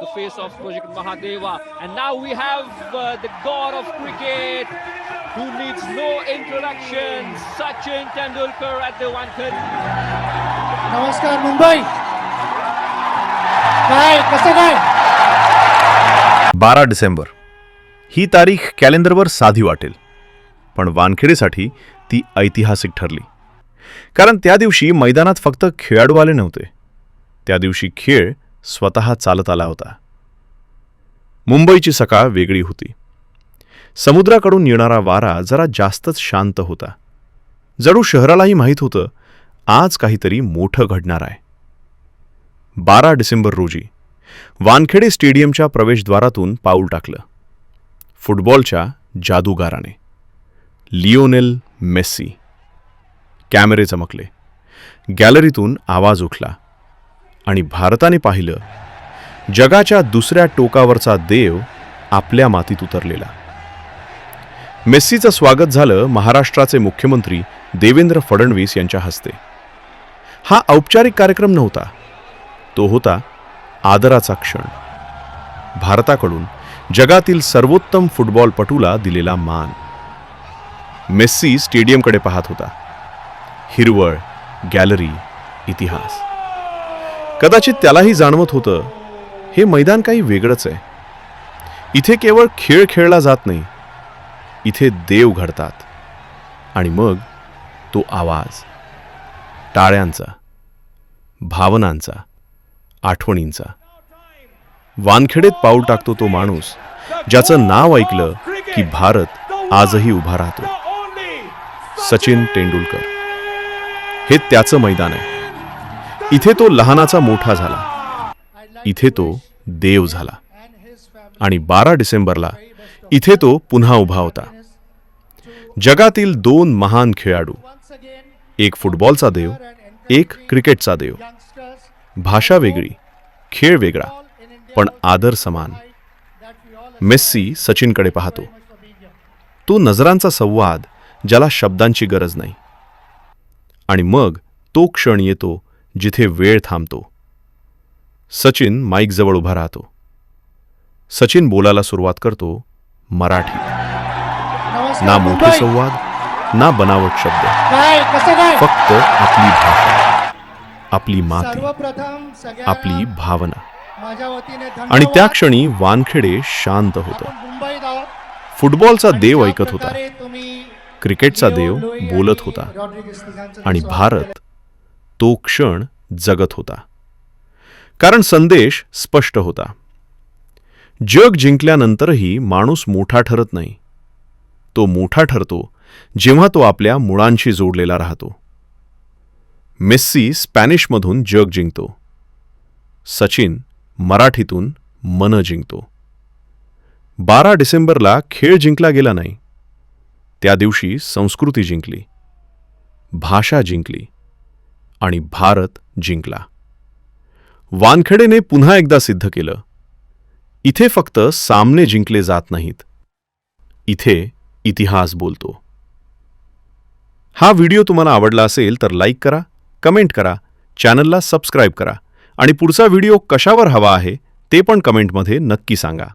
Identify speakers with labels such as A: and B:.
A: the face of Project Mahadeva. And now we have uh, the god of cricket who needs no introduction, Sachin Tendulkar at the Wankhede.
B: नमस्कार मुंबई काय कसं काय
C: बारा डिसेंबर ही तारीख कॅलेंडरवर साधी वाटेल पण वानखेडेसाठी ती ऐतिहासिक ठरली कारण त्या दिवशी मैदानात फक्त खेळाडू आले नव्हते त्या दिवशी खेळ स्वतः चालत आला होता. मुंबईची सकाळ वेगळी होती. समुद्राकडून येणारा वारा जरा जास्तच शांत होता. जणू शहरालाही माहीत होतं आज काहीतरी मोठं घडणार आहे. बारा डिसेंबर रोजी वानखेडे स्टेडियमच्या प्रवेशद्वारातून पाऊल टाकलं. फुटबॉलच्या जादूगाराने. Lionel Messi. कॅमेरे चमकले. गॅलरीतून आवाज उठला. आणि भारताने पाहिलं जगाच्या दुसऱ्या टोकावरचा देव आपल्या मातीत उतरलेला. मेस्सीचं स्वागत झालं महाराष्ट्राचे मुख्यमंत्री देवेंद्र फडणवीस यांच्या हस्ते. हा औपचारिक कार्यक्रम नव्हता तो होता आदराचा क्षण. भारताकडून जगातील सर्वोत्तम फुटबॉलपटूला दिलेला मान. मेस्सी स्टेडियमकडे पाहत होता. हिरवळ गॅलरी इतिहास. कदाचित त्यालाही जाणवत होतं हे मैदान काही वेगळंच आहे. इथे केवळ खेळ खेळला जात नाही इथे देव घडतात. आणि मग तो आवाज टाळ्यांचा भावनांचा आठवणींचा. वानखेडेत पाऊल टाकतो तो माणूस ज्याचं नाव ऐकलं की भारत आजही उभा राहतो. सचिन तेंडुलकर. हे त्याचं मैदान आहे. इथे तो लहानाचा मोठा झाला. इथे तो देव झाला. आणि बारा डिसेंबरला इथे तो पुन्हा उभा होता. जगातील दोन महान खेळाडू एक फुटबॉलचा देव एक क्रिकेटचा देव. भाषा वेगळी खेळ वेगळा पण आदर समान. मेस्सी सचिनकडे पाहतो. तो नजरांचा संवाद ज्याला शब्दांची गरज नाही. आणि मग तो क्षण येतो जिथे वेळ थांबतो. सचिन माईकजवळ उभा राहतो. सचिन बोलायला सुरुवात करतो मराठीत
B: नमस्कार.
C: ना मोठे संवाद ना बनावट शब्द. फक्त आपली भाषा आपली माती आपली भावना. आणि. त्या क्षणी वानखेडे शांत होतं. फुटबॉलचा देव ऐकत होता. क्रिकेटचा देव बोलत होता. आणि भारत तो क्षण जगत होता. कारण संदेश स्पष्ट होता. जग जिंकल्यानंतरही माणूस मोठा ठरत नाही. तो मोठा ठरतो जेव्हा तो आपल्या मुळांशी जोडलेला राहतो. मेस्सी स्पॅनिशमधून जग जिंकतो. सचिन मराठीतून मन जिंकतो. बारा डिसेंबरला खेळ जिंकला गेला नाही. त्या दिवशी संस्कृती जिंकली. भाषा जिंकली. आणि भारत जिंकला. वानखेडेने पुन्हा एकदा सिद्ध केलं. इथे फक्त सामने जिंकले जात नाहीत. इथे इतिहास बोलतो. हा व्हिडिओ तुम्हाला आवडला असेल तर लाईक करा कमेंट करा चॅनलला सबस्क्राईब करा आणि पुढचा व्हिडिओ कशावर हवा आहे ते पण कमेंटमध्ये नक्की सांगा.